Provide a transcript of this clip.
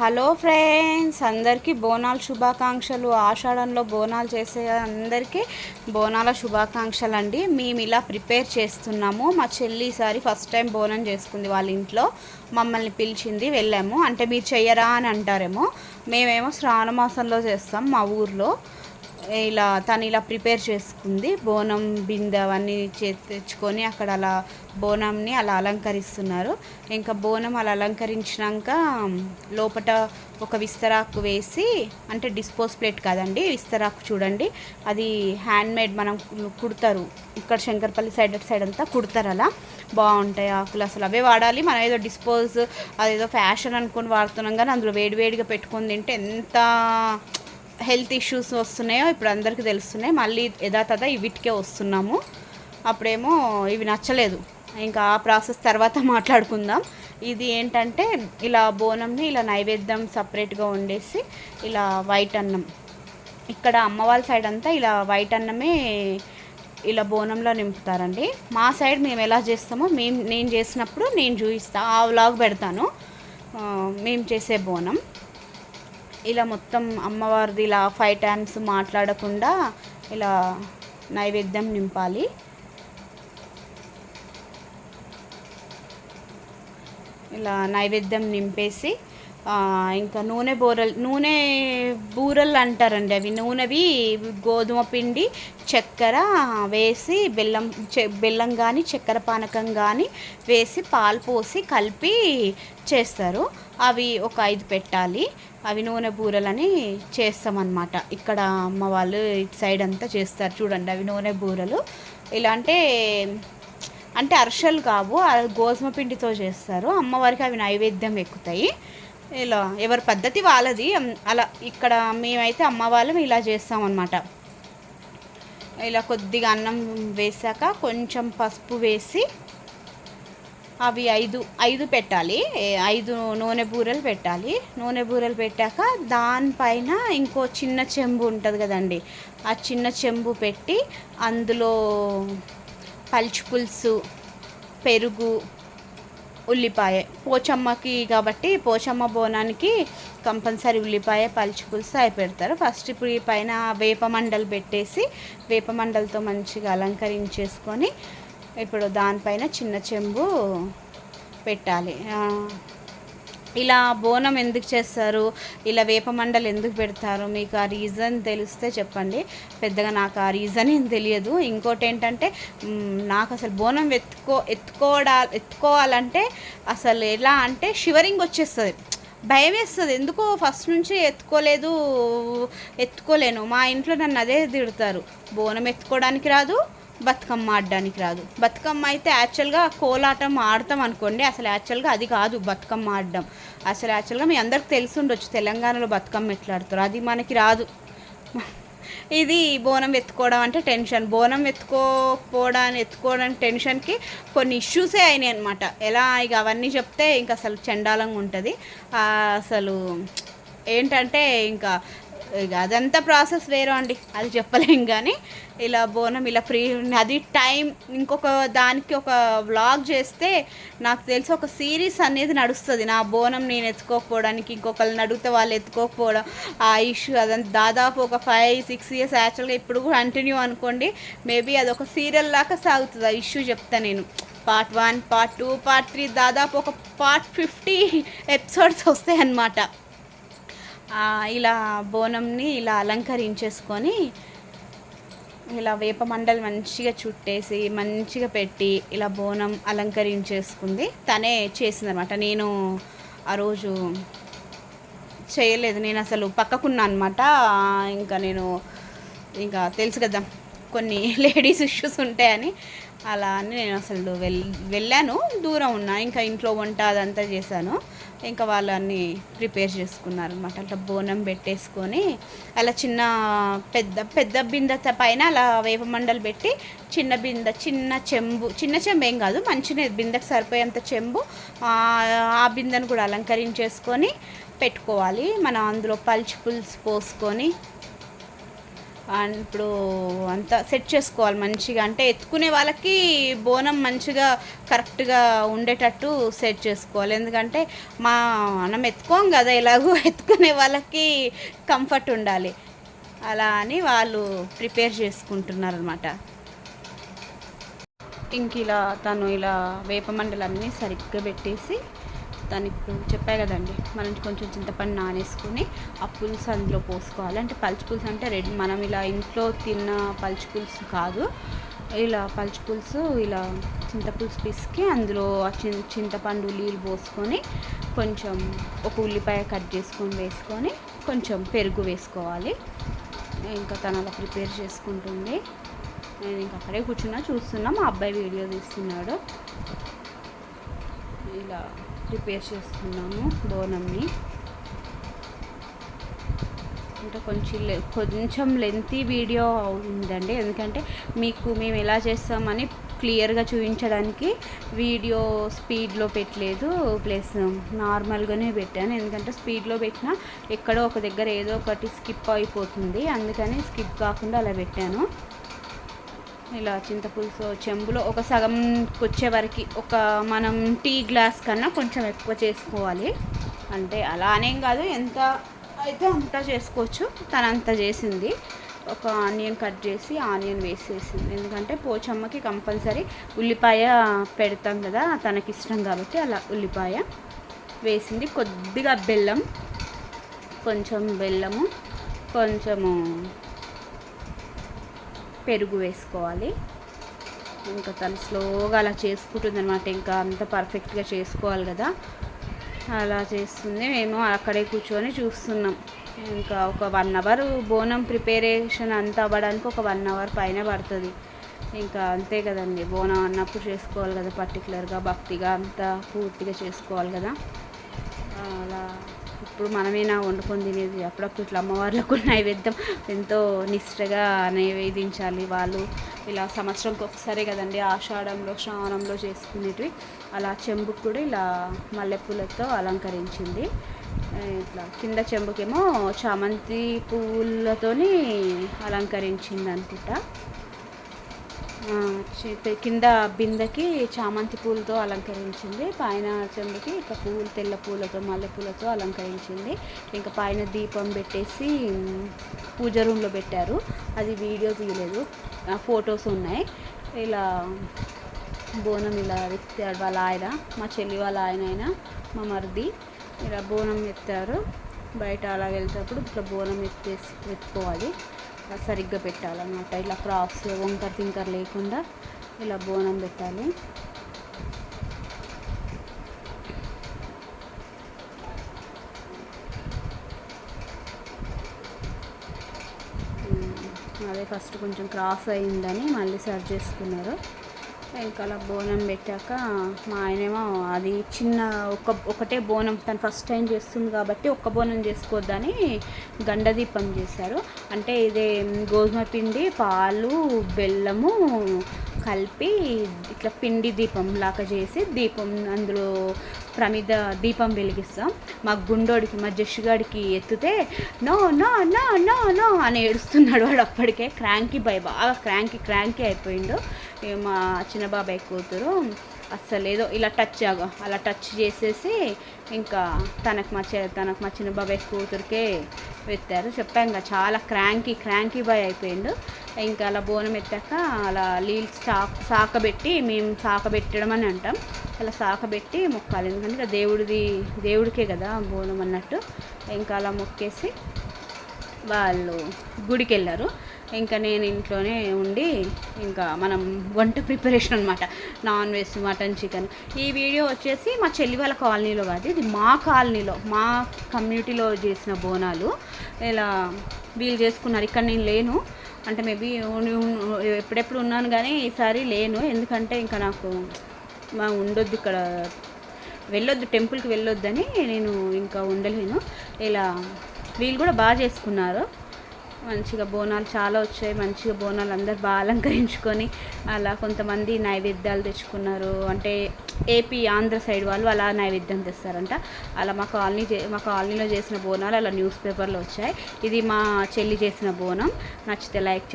Hello friends అందరికీ బోనాల శుభాకాంక్షలు. ఆషాఢంలో బోనాలు చేసే అందరికీ బోనాల శుభాకాంక్షలు అండి మేము ఇలా ప్రిపేర్ చేస్తున్నాము. మా చెల్లి ఈసారి ఫస్ట్ టైం బోనం చేసుకుంది వాళ్ళ ఇంట్లో. మమ్మల్ని పిలిచింది వెళ్ళాము. అంటే మీరు చెయ్యరా అని అంటారేమో. మేమేమో శ్రావణ మాసంలో చేస్తాం మా ఊర్లో. ఇలా తను ఇలా ప్రిపేర్ చేసుకుంది. బోనం బిందె అవన్నీ చే తెచ్చుకొని అక్కడ అలా బోనంని అలా అలంకరిస్తున్నారు. ఇంకా బోనం అలా అలంకరించినాక లోపట ఒక విస్తరాకు వేసి అంటే డిస్పోజ్ ప్లేట్ కాదండి విస్తరాకు చూడండి. అది హ్యాండ్మేడ్ మనం కుడతారు. ఇక్కడ శంకర్పల్లి సైడ్ అటు సైడ్ అంతా కుడతారు అలా. బాగుంటాయి ఆకులు అసలు. అవే వాడాలి. మనం ఏదో డిస్పోజ్ అదేదో ఫ్యాషన్ అనుకొని వాడుతున్నాం కానీ అందులో వేడివేడిగా పెట్టుకొని తింటే ఎంత హెల్త్ ఇష్యూస్ వస్తున్నాయో ఇప్పుడు అందరికీ తెలుస్తున్నాయి. మళ్ళీ యథాతథ వీటికే వస్తున్నాము. అప్పుడేమో ఇవి నచ్చలేదు. ఇంకా ఆ ప్రాసెస్ తర్వాత మాట్లాడుకుందాం. ఇది ఏంటంటే ఇలా బోనంని ఇలా నైవేద్యం సపరేట్గా వండేసి ఇలా వైట్ అన్నం. ఇక్కడ అమ్మవారి సైడ్ అంతా ఇలా వైట్ అన్నమే ఇలా బోనంలో నింపుతారండి. మా సైడ్ మేము ఎలా చేస్తామో మేము నేను చేసినప్పుడు నేను చూపిస్తా ఆ వ్లాగ్ పెడతాను. మేము చేసే బోనం. ఇలా మొత్తం అమ్మవారిది ఇలా ఫైవ్ టైమ్స్ మాట్లాడకుండా ఇలా నైవేద్యం నింపాలి. ఇలా నైవేద్యం నింపేసి ఇంకా నూనె బూరలు నూనె బూరలు అంటారండి అవి. నూనెవి గోధుమ పిండి చక్కెర వేసి బెల్లం చె బెల్లం కానీ చక్కెర పానకం కానీ వేసి పాలు పోసి కలిపి చేస్తారు. అవి ఒక ఐదు పెట్టాలి. అవి నూనె బూరలని చేస్తామన్నమాట. ఇక్కడ అమ్మ వాళ్ళు ఇటు సైడ్ అంతా చేస్తారు. చూడండి అవి నూనె బూరలు. ఇలా అంటే అంటే అర్షలు కావు గోధుమ పిండితో చేస్తారు. అమ్మవారికి అవి నైవేద్యం ఎక్కుతాయి. ఇలా ఎవరి పద్ధతి వాళ్ళది. అలా ఇక్కడ మేమైతే అమ్మ వాళ్ళం ఇలా చేస్తామన్నమాట. ఇలా కొద్దిగా అన్నం వేసాక కొంచెం పసుపు వేసి అవి ఐదు ఐదు పెట్టాలి. ఐదు నూనె బూరెలు పెట్టాలి. నూనె బూరెలు పెట్టాక దానిపైన ఇంకో చిన్న చెంబు ఉంటుంది కదండి ఆ చిన్న చెంబు పెట్టి అందులో పల్చి పులుసు పెరుగు ఉల్లిపాయ. పోచమ్మకి కాబట్టి పోచమ్మ బోనానికి కంపల్సరీ ఉల్లిపాయ పల్చి పులుసు అవి పెడతారు ఫస్ట్ ఇప్పుడు ఈ పైన వేపమండలు పెట్టేసి వేపమండలతో మంచిగా అలంకరించేసుకొని ఇప్పుడు దానిపైన చిన్న చెంబు పెట్టాలి. ఇలా బోనం ఎందుకు చేస్తారు? ఇలా వేప మండలు ఎందుకు పెడతారు? మీకు ఆ రీజన్ తెలిస్తే చెప్పండి. పెద్దగా నాకు ఆ రీజన్ ఏం తెలియదు. ఇంకోటి ఏంటంటే నాకు అసలు బోనం ఎత్తుకో ఎత్తుకోవడా ఎత్తుకోవాలంటే అసలు ఎలా అంటే షివరింగ్ వచ్చేస్తుంది. భయం వేస్తుంది. ఎందుకో ఫస్ట్ నుంచి ఎత్తుకోలేదు ఎత్తుకోలేను. మా ఇంట్లో నన్ను అదే తిడతారు. బోనం ఎత్తుకోవడానికి రాదు బతుకమ్మ ఆడడానికి రాదు. బతుకమ్మ అయితే యాక్చువల్గా కోలాటం ఆడతాం అనుకోండి. అసలు యాక్చువల్గా అది కాదు బతుకమ్మ ఆడడం. అసలు యాక్చువల్గా మీ అందరికి తెలిసి ఉండొచ్చు తెలంగాణలో బతుకమ్మ ఎట్లా ఆడతారు. అది మనకి రాదు. ఇది బోనం ఎత్తుకోవడం అంటే టెన్షన్. బోనం ఎత్తుకోకపోవడానికి ఎత్తుకోవడానికి టెన్షన్కి కొన్ని ఇష్యూసే అయినాయి అనమాట ఎలా ఇక అవన్నీ చెప్తే ఇంకా అసలు చండాలంగా ఉంటుంది. అసలు ఏంటంటే ఇంకా ఇక అదంతా ప్రాసెస్ వేరే అండి. అది చెప్పలేం కానీ ఇలా బోనం ఇలా ఫ్రీ అది టైం ఇంకొక దానికి ఒక వ్లాగ్ చేస్తే నాకు తెలిసి ఒక సిరీస్ అనేది నడుస్తుంది. నా బోనం నేను ఎత్తుకోకపోవడానికి ఇంకొకరిని అడిగితే వాళ్ళు ఎత్తుకోకపోవడం ఆ ఇష్యూ అదంతా దాదాపు ఒక ఫైవ్ సిక్స్ ఇయర్స్ యాక్చువల్గా ఇప్పుడు కూడా కంటిన్యూ అనుకోండి మేబీ అది ఒక సీరియల్ లాగా సాగుతుంది. ఆ ఇష్యూ చెప్తా నేను. Part one part two part three దాదాపు ఒక పార్ట్ ఫిఫ్టీ ఎపిసోడ్స్ వస్తాయి అన్నమాట ఇలా బోనంని ఇలా అలంకరించేసుకొని ఇలా వేప మండలి మంచిగా చుట్టేసి మంచిగా పెట్టి ఇలా బోనం అలంకరించేసుకుంది. తనే చేసిందనమాట నేను ఆ రోజు చేయలేదు. నేను అసలు పక్కకున్నా అనమాట ఇంకా నేను ఇంకా తెలుసు కదా కొన్ని లేడీస్ ఇష్యూస్ ఉంటాయని. అలా అని నేను అసలు వెల్ వెళ్ళాను. దూరం ఉన్నా. ఇంకా ఇంట్లో వంట అదంతా చేశాను. ఇంకా వాళ్ళని ప్రిపేర్ చేసుకున్నారు అనమాట అట్లా బోనం పెట్టేసుకొని అలా చిన్న పెద్ద పెద్ద బిందె పైన అలా వేపమండలు పెట్టి చిన్న బిందె చిన్న చెంబు చిన్న చెంబు ఏం కాదు. మంచిగా బిందెకి సరిపోయేంత చెంబు ఆ ఆ బిందెను కూడా అలంకరించేసుకొని పెట్టుకోవాలి. మనం అందులో పల్చి పులుసు పోసుకొని అండ్ ఇప్పుడు అంతా సెట్ చేసుకోవాలి మంచిగా. అంటే ఎత్తుకునే వాళ్ళకి బోనం మంచిగా కరెక్ట్గా ఉండేటట్టు సెట్ చేసుకోవాలి. ఎందుకంటే మా మనం ఎత్తుకోం కదా ఎలాగో ఎత్తుకునే వాళ్ళకి కంఫర్ట్ ఉండాలి. అలా అని వాళ్ళు ప్రిపేర్ చేసుకుంటున్నారు అనమాట ఇంక ఇలా తను ఇలా వేప మండలన్నీ సరిగ్గా పెట్టేసి దాన్ని ఇప్పుడు చెప్పా కదండి మనం కొంచెం చింతపండు నానేసుకుని ఆ పులుసు అందులో పోసుకోవాలి. అంటే పలుచు పులుసు అంటే రెడీ మనం ఇలా ఇంట్లో తిన్న పలుచు పులుసు కాదు. ఇలా పలుచు పులుసు ఇలా చింతపులుసు పిసికి అందులో ఆ చి చింతపండు నీళ్ళు పోసుకొని కొంచెం ఒక ఉల్లిపాయ కట్ చేసుకొని వేసుకొని కొంచెం పెరుగు వేసుకోవాలి. ఇంకా తను అలా ప్రిపేర్ చేసుకుంటుంది. నేను ఇంకా అక్కడే కూర్చున్నా చూస్తున్నా మా అబ్బాయి వీడియో తీస్తున్నాడు. ఇలా. ప్రిపేర్ చేస్తున్నాము బోనంని అంటే కొంచెం లె- కొంచెం లెంతీ వీడియో ఉందండి. ఎందుకంటే మీకు మేము ఎలా చేస్తామని క్లియర్గా చూపించడానికి వీడియో స్పీడ్లో పెట్టలేదు. ప్లస్ నార్మల్గానే పెట్టాను. ఎందుకంటే స్పీడ్లో పెట్టినా ఎక్కడో ఒక దగ్గర ఏదో ఒకటి స్కిప్ అయిపోతుంది. అందుకని స్కిప్ కాకుండా అలా పెట్టాను. ఇలా చింతపులుసు చెంబులో ఒక సగం వచ్చే వరకు ఒక మనం టీ గ్లాస్ కన్నా కొంచెం ఎక్కువ చేసుకోవాలి. అంటే అలా అనేం కాదు ఎంత అయితే అంత చేసుకోవచ్చు. తనంత చేసింది. ఒక ఆనియన్ కట్ చేసి ఆనియన్ వేసేసింది. ఎందుకంటే పోచమ్మకి కంపల్సరీ ఉల్లిపాయ పెడతాం కదా తనకి ఇష్టం కాబట్టి అలా ఉల్లిపాయ వేసింది. కొద్దిగా బెల్లం కొంచెం బెల్లము కొంచెము పెరుగు వేసుకోవాలి. ఇంకా తను స్లోగా అలా చేసుకుంటుంది అనమాట ఇంకా అంత పర్ఫెక్ట్గా చేసుకోవాలి కదా. అలా చేస్తుంది. మేము అక్కడే కూర్చొని చూస్తున్నాం. ఇంకా ఒక వన్ అవర్ బోనం ప్రిపరేషన్ అంతా అవ్వడానికి ఒక వన్ అవర్ పైన పడుతుంది. ఇంకా అంతే కదండి. బోనం అన్నప్పుడు చేసుకోవాలి కదా. పర్టికులర్గా భక్తిగా అంతా పూర్తిగా చేసుకోవాలి కదా. అలా ఇప్పుడు మనమేనా వండుకొని తినేది? అప్పుడప్పుడు ఇట్లా అమ్మవార్లకు నైవేద్యం ఎంతో నిష్టగా నైవేదించాలి వాళ్ళు. ఇలా సంవత్సరంకి ఒకసారి కదండి ఆషాఢంలో శ్రావణంలో చేసుకునేటివి. అలా చెంబుకు కూడా ఇలా మల్లెపూలతో అలంకరించింది. ఇట్లా కింద చెంబుకేమో చామంతి పువ్వులతోని అలంకరించింది అనుకుంటా కింద బిందెకి చామంతి పూలతో అలంకరించింది. పైన చెంబుకి ఇక పువ్వులు తెల్ల పూలతో మల్లెపూలతో అలంకరించింది. ఇంకా పైన దీపం పెట్టేసి పూజ రూమ్లో పెట్టారు. అది వీడియో తీయలేదు. ఫొటోస్ ఉన్నాయి. ఇలా బోనం ఇలా ఎత్తాడు వాళ్ళ ఆయన మా చెల్లి వాళ్ళ ఆయన అయినా మా మరిది ఇలా బోనం ఎత్తారు. బయట అలా వెళ్తేప్పుడు ఇట్లా బోనం ఎత్తేసి ఎత్తుకోవాలి ఇలా సరిగ్గా పెట్టాలన్నమాట. ఇలా క్రాప్స్ వంకర తింకర్ లేకుండా ఇలా బోనం పెట్టాలి. అదే ఫస్ట్ కొంచెం క్రాస్ అయిందని మళ్ళీ సర్వ్ చేసుకున్నారు. ఇంకా అలా బోనం పెట్టాక మా ఆయనేమో అది చిన్న ఒక ఒకటే బోనం తను ఫస్ట్ టైం చేస్తుంది కాబట్టి ఒక్క బోనం చేసుకోవద్దని గండదీపం చేశారు. అంటే ఇదే గోధుమ పిండి పాలు బెల్లము కలిపి ఇట్లా పిండి దీపం లాగా చేసి దీపం అందులో ప్రమిద దీపం వెలిగిస్తాం. మా గుండోడికి మా జష్గాడికి ఎత్తితే no no no no no అని ఏడుస్తున్నాడు వాడు అప్పటికే. క్రాంకీ భయ బాగా క్రాంకీ క్రాంకీ అయిపోయిండు. మా చిన్న బాబాయ్ కూతురు అస్సలు ఏదో ఇలా టచ్ అలా టచ్ చేసేసి ఇంకా తనకు మా తనకు మా చిన్న బాబాయ్ కూతురికే పెట్టారు చెప్పాం కదా చాలా క్రాంకీ క్రాంకీ బాయ్ అయిపోయిండు. ఇంకా అలా బోనం ఎత్తాక అలా నీళ్ళు సాక సాకబెట్టి మేము సాకబెట్టడం అని అంటాం. అలా సాకబెట్టి మొక్కాలి. ఎందుకంటే దేవుడిది దేవుడికే కదా బోనం అన్నట్టు. ఇంకా అలా మొక్కేసి వాళ్ళు గుడికి వెళ్ళారు ఇంకా నేను ఇంట్లోనే ఉండి ఇంకా మనం వంట ప్రిపరేషన్ అనమాట నాన్ వెజ్ మటన్ చికెన్. ఈ వీడియో వచ్చేసి మా చెల్లి వాళ్ళ కాలనీలో కాదు ఇది మా కాలనీలో మా కమ్యూనిటీలో చేసిన బోనాలు. ఇలా వీళ్ళు చేసుకున్నారు. ఇక్కడ నేను లేను. అంటే మేబీ ఎప్పుడెప్పుడు ఉన్నాను కానీ ఈసారి లేను. ఎందుకంటే ఇంకా నాకు మా ఉండొద్దు ఇక్కడ. వెళ్ళొద్దు టెంపుల్కి వెళ్ళొద్దని నేను ఇంకా ఉండలేను. ఇలా వీళ్ళు కూడా బాగా చేసుకున్నారు. మంచిగా బోనాలు చాలా వచ్చాయి. మంచిగా బోనాలు అందరు బాగా అలంకరించుకొని అలా కొంతమంది నైవేద్యాలు తెచ్చుకున్నారు. అంటే ఏపీ ఆంధ్ర సైడ్ వాళ్ళు అలా నైవేద్యం తెస్తారంట. అలా మా కాలనీ మా కాలనీలో చేసిన బోనాలు అలా న్యూస్ పేపర్లో వచ్చాయి. ఇది మా చెల్లి చేసిన బోనం. నచ్చితే లైక్